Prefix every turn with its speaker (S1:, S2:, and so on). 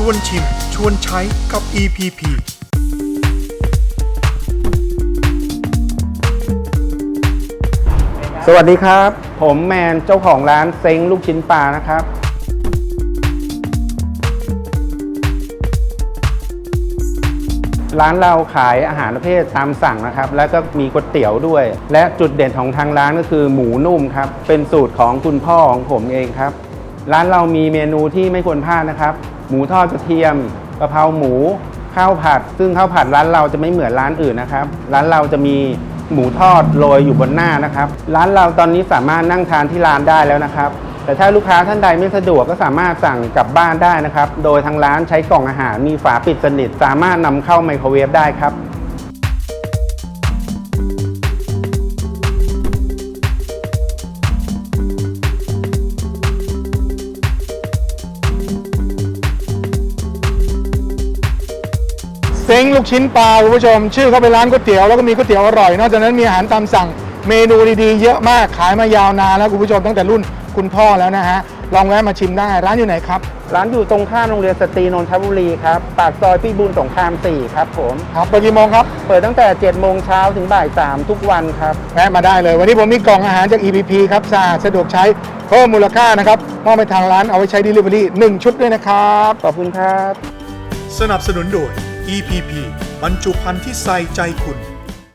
S1: ชวนชิม ชวนใช้กับ EPP
S2: สวัสดีครับ ผมแมนเจ้าของร้านเซ้งลูกชิ้นปลานะครับ ร้านเราขายอาหารประเภทตามสั่งนะครับ แล้วก็มีก๋วยเตี๋ยวด้วย และจุดเด่นของทางร้านก็คือหมูนุ่มครับ เป็นสูตรของคุณพ่อของผมเองครับ ร้านเรามีเมนูที่ไม่ควรพลาดนะครับ หมูทอดกระเทียมกะเพราหมูข้าวผัด ซึ่งข้าวผัดร้านเราจะไม่เหมือนร้านอื่นนะครับ ร้านเราจะมีหมูทอดโรยอยู่บนหน้านะครับ ร้านเราตอนนี้สามารถนั่งทานที่ร้านได้แล้วนะครับ แต่ถ้าลูกค้าท่านใดไม่สะดวกก็สามารถสั่งกลับบ้านได้นะครับ โดยทางร้านใช้กล่องอาหารมีฝาปิดสนิท สามารถนำเข้าไมโครเวฟได้ครับ
S3: เซ้งลูกชิ้นปลาคุณผู้ชม ชื่อเขาเป็นร้านก๋วยเตี๋ยวแล้วก็มีก๋วยเตี๋ยวอร่อย นอกจากนั้นมีอาหารตามสั่งเมนูดีๆ เยอะมากขายมายาวนานแล้วคุณผู้ชมตั้งแต่รุ่นคุณพ่อแล้วนะฮะลองแวะมาชิมได้ร้านอยู่ไหนครับ
S2: ร้านอยู่ตรงข้ามโรงเรียนสตรีนนทบุรีครับปากซอยพี่บุญสงคราม4ครับผม
S3: ครับเปิดกี่โมงครับ
S2: เปิดตั้งแต่7โมงเช้าถึงบ่าย3ทุกวันครับ
S3: แวะมาได้เลย วันนี้ผมมีกล่องอาหารจาก EPP ครับสะอาดสะดวกใช้เพิ่มมูลค่านะครับมอบไปทางร้านเอาไว้ใช้ Delivery 1 ชุดด้วยนะครับ
S2: ขอบคุณครับ
S1: สนับสนุนโดย EPP บรรจุภัณฑ์ที่ใส่ใจคุณ